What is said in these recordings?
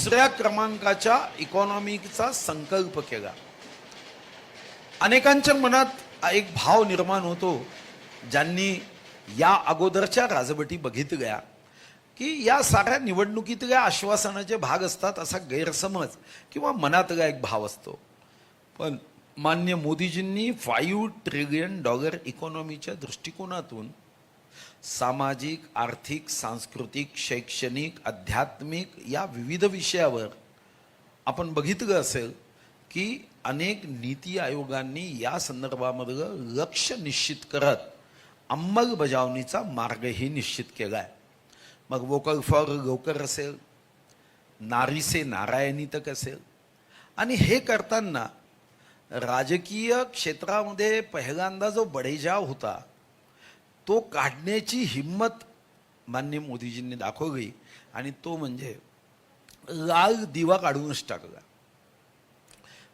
दुसऱ्या क्रमांकाच्या इकॉनॉमीचा संकल्प केला. अनेकांच्या मनात एक भाव निर्माण होतो ज्यांनी या अगोदरच्या राजवटी बघितल्या की या साऱ्या निवडणुकीतल्या आश्वासनाचे भाग असतात असा गैरसमज किंवा मनातला एक भाव असतो. पण मान्य मोदीजींनी फाईव्ह ट्रिलियन डॉलर इकॉनॉमीच्या दृष्टिकोनातून सामाजिक आर्थिक सांस्कृतिक शैक्षणिक आध्यात्मिक या विविध विषयावर आपण बघितलं असेल की अनेक नीती आयोगांनी या संदर्भामधलं लक्ष निश्चित करत अंमलबजावणीचा मार्गही निश्चित केला आहे मग वोकल फॉर लोकर असेल नारीसे नारायणी तक असेल. आणि हे करताना राजकीय क्षेत्रामध्ये पहिल्यांदा जो बडेजाव होता तो काढण्याची हिंमत मान्य मोदीजींनी दाखवली आणि तो म्हणजे लाल दिवा काढूनच टाकला.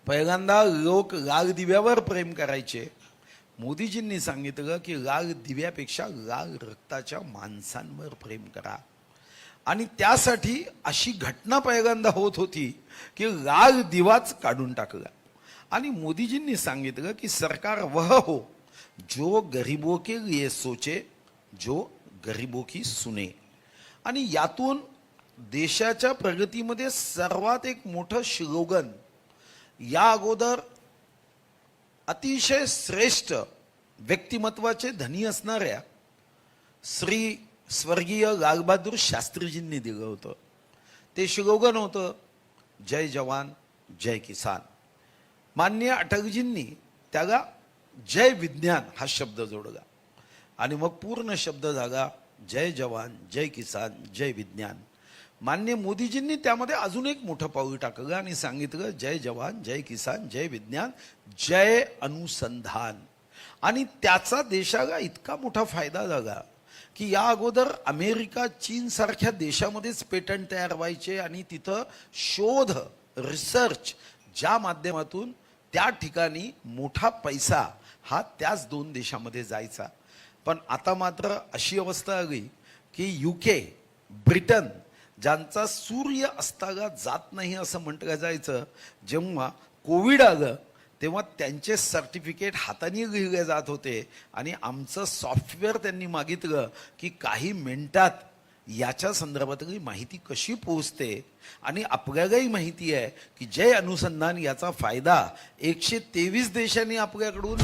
पहिल्यांदा लोक लाल दिव्यावर प्रेम करायचे. मोदीजींनी सांगितलं की लाल दिव्यापेक्षा लाल रक्ताच्या माणसांवर प्रेम करा. आणि त्यासाठी अशी घटना पहिल्यांदा होत होती की लाल दिवाच काढून टाकला. आणि मोदीजींनी सांगितलं की सरकार वह हो जो गरीबों के लिए सोचे जो गरीबों की सुने. आणि यातून देशाच्या प्रगतीमध्ये सर्वात एक मोठं स्लोगन या अगोदर अतिशय श्रेष्ठ व्यक्तिमत्वाचे धनी असणाऱ्या श्री स्वर्गीय लालबहादूर शास्त्रीजींनी दिलं होतं. ते स्लोगन होतं जय जवान जय किसान. मान्य अटलजींनी त्याला जय विज्ञान हा शब्द जोडला आणि मग पूर्ण शब्द झाला जय जवान जय किसान जय विज्ञान. मान्य मोदीजींनी त्यामध्ये अजून एक मोठं पाऊल टाकलं आणि सांगितलं जय जवान जय किसान जय विज्ञान जय अनुसंधान. आणि त्याचा देशाला इतका मोठा फायदा झाला की या अगोदर अमेरिका चीन सारख्या देशामध्येच पेटंट तयार व्हायचे आणि तिथं शोध रिसर्च ज्या माध्यमातून त्या ठिकाणी मोठा पैसा हा त्याच दोन देशामध्ये जायचा. पण आता मात्र अशी अवस्था आली की युके ब्रिटन ज्यांचा सूर्य अस्तागा जात नाही असं म्हटलं जायचं जेव्हा कोविड आलं तेव्हा त्यांचे सर्टिफिकेट हाताने लिहिले जात होते आणि आमचं सॉफ्टवेअर त्यांनी मागितलं की काही मिनिटात याच्या संदर्भात माहिती कशी पोहोचते आणि आपल्यालाही माहिती आहे की जय अनुसंधान याचा फायदा एकशे तेवीस देशांनी आपल्याकडून